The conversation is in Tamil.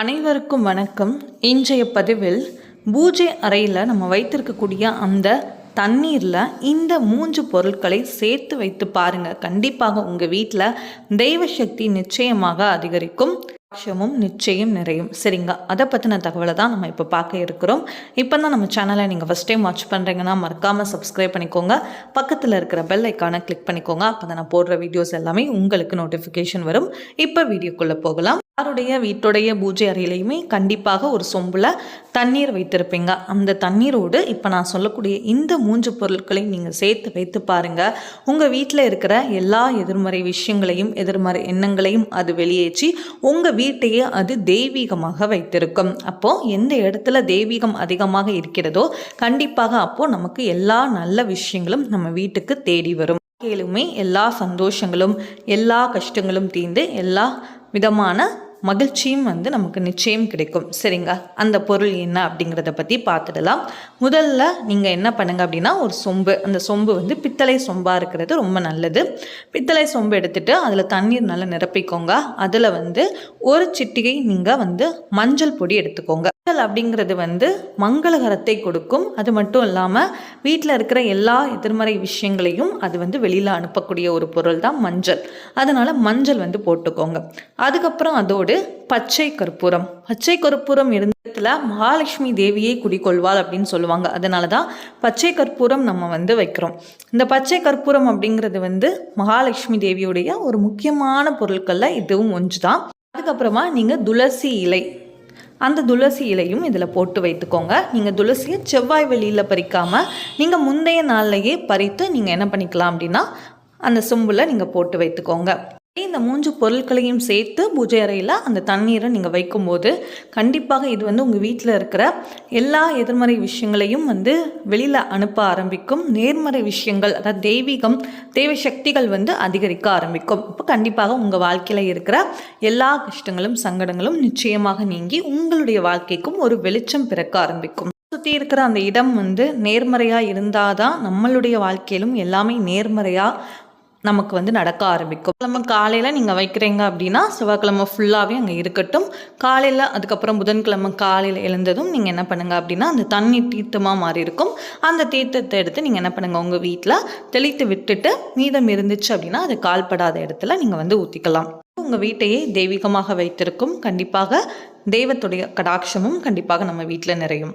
அனைவருக்கும் வணக்கம். இன்றைய பதிவில் பூஜை அறையில் நம்ம வைத்திருக்கக்கூடிய அந்த தண்ணீரில் இந்த மூன்று பொருட்களை சேர்த்து வைத்து பாருங்கள் கண்டிப்பாக உங்கள் வீட்டில் தெய்வ சக்தி நிச்சயமாக அதிகரிக்கும். பட்சமும் நிச்சயம் நிறையும். சரிங்க. அதை பற்றின தகவலை தான் நம்ம இப்போ பார்க்க இருக்கிறோம். இப்போ தான் நம்ம சேனலை நீங்கள் ஃபஸ்ட் டைம் வாட்ச் பண்ணுறீங்கன்னா மறக்காமல் சப்ஸ்கிரைப் பண்ணிக்கோங்க. பக்கத்தில் இருக்கிற பெல் ஐக்கானை கிளிக் பண்ணிக்கோங்க. அப்போ தான் நான் போடுற வீடியோஸ் எல்லாமே உங்களுக்கு நோட்டிஃபிகேஷன் வரும். இப்போ வீடியோக்குள்ளே போகலாம். யாருடைய வீட்டுடைய பூஜை அறையிலையுமே கண்டிப்பாக ஒரு சொம்பில் தண்ணீர் வைத்திருப்பீங்க. அந்த தண்ணீரோடு இப்போ நான் சொல்லக்கூடிய இந்த மூன்று பொருட்களையும் நீங்கள் சேர்த்து வைத்து பாருங்கள் உங்கள் வீட்டில் இருக்கிற எல்லா எதிர்மறை விஷயங்களையும் எதிர்மறை எண்ணங்களையும் அது வெளியேற்றி உங்கள் வீட்டையே அது தெய்வீகமாக வைத்திருக்கும். அப்போது எந்த இடத்துல தெய்வீகம் அதிகமாக இருக்கிறதோ கண்டிப்பாக அப்போது நமக்கு எல்லா நல்ல விஷயங்களும் நம்ம வீட்டுக்கு தேடி வரும். வாழ்க்கையிலுமே எல்லா சந்தோஷங்களும் எல்லா கஷ்டங்களும் தீர்ந்து எல்லா விதமான மகிழ்ச்சியும் வந்து நமக்கு நிச்சயம் கிடைக்கும். சரிங்க அந்த பொருள் என்ன அப்படிங்கிறத பற்றி பார்த்துடலாம். முதல்ல நீங்கள் என்ன பண்ணுங்க அப்படின்னா ஒரு சொம்பு. அந்த சொம்பு வந்து பித்தளை சொம்பாக இருக்கிறது ரொம்ப நல்லது. பித்தளை சொம்பு எடுத்துட்டு அதில் தண்ணீர் நல்லா நிரப்பிக்கோங்க. அதில் வந்து ஒரு சிட்டிகை நீங்கள் வந்து மஞ்சள் பொடி எடுத்துக்கோங்க. மஞ்சள் அப்படிங்கிறது வந்து மங்களகரத்தை கொடுக்கும். அது மட்டும் இல்லாமல் வீட்டில் இருக்கிற எல்லா எதிர்மறை விஷயங்களையும் அது வந்து வெளியில் அனுப்பக்கூடிய ஒரு பொருள் தான் மஞ்சள். அதனால் மஞ்சள் வந்து போட்டுக்கோங்க. அதுக்கப்புறம் அதோடு பச்சை கற்பூரம். பச்சை கற்பூரம் இருந்ததுல மகாலட்சுமி தேவியை குடிக்கொள்வாள் அப்படின்னு சொல்லுவாங்க. அதனால தான் பச்சை கற்பூரம் நம்ம வந்து வைக்கிறோம். இந்த பச்சை கற்பூரம் அப்படிங்கிறது வந்து மகாலட்சுமி தேவியுடைய ஒரு முக்கியமான பொருட்களில் இதுவும் ஒன்று தான் அதுக்கப்புறமா நீங்கள் துளசி இலை. அந்த துளசி இலையும் இதில் போட்டு வைத்துக்கோங்க. நீங்கள் துளசியை செவ்வாய் வெளியில் பறிக்காமல் நீங்கள் முந்தைய நாள்லையே பறித்து நீங்கள் என்ன பண்ணிக்கலாம் அப்படின்னா அந்த சொம்பில் நீங்கள் போட்டு வைத்துக்கோங்க. இந்த மூன்று பொருட்களையும் சேர்த்து பூஜை அறையில் அந்த தண்ணீரை நீங்கள் வைக்கும்போது கண்டிப்பாக இது வந்து உங்கள் வீட்டில் இருக்கிற எல்லா எதிர்மறை விஷயங்களையும் வந்து வெளியில் அனுப்ப ஆரம்பிக்கும். நேர்மறை விஷயங்கள் அதாவது தெய்வீகம் தெய்வ சக்திகள் வந்து அதிகரிக்க ஆரம்பிக்கும். இப்போ கண்டிப்பாக உங்கள் வாழ்க்கையில் இருக்கிற எல்லா கஷ்டங்களும் சங்கடங்களும் நிச்சயமாக நீங்கி உங்களுடைய வாழ்க்கைக்கும் ஒரு வெளிச்சம் பிறக்க ஆரம்பிக்கும். சுற்றி இருக்கிற அந்த இடம் வந்து நேர்மறையாக இருந்தால் தான் நம்மளுடைய வாழ்க்கையிலும் எல்லாமே நேர்மறையாக நமக்கு வந்து நடக்க ஆரம்பிக்கும். கிழமை காலையில் நீங்கள் வைக்கிறீங்க அப்படின்னா செவ்வாய்க்கிழமை ஃபுல்லாகவே அங்கே இருக்கட்டும். காலையில் அதுக்கப்புறம் புதன்கிழமை காலையில் எழுந்ததும் நீங்கள் என்ன பண்ணுங்கள் அப்படின்னா அந்த தண்ணி தீர்த்தமாக மாறி இருக்கும். அந்த தீர்த்தத்தை எடுத்து நீங்கள் என்ன பண்ணுங்கள் உங்கள் வீட்டில் தெளித்து விட்டுட்டு மீதம் இருந்துச்சு அப்படின்னா அது கால்படாத இடத்துல நீங்கள் வந்து ஊற்றிக்கலாம் உங்கள் வீட்டையே தெய்வீகமாக வைத்திருக்கும். கண்டிப்பாக தெய்வத்துடைய கடாட்சமும் கண்டிப்பாக நம்ம வீட்டில் நிறையும்.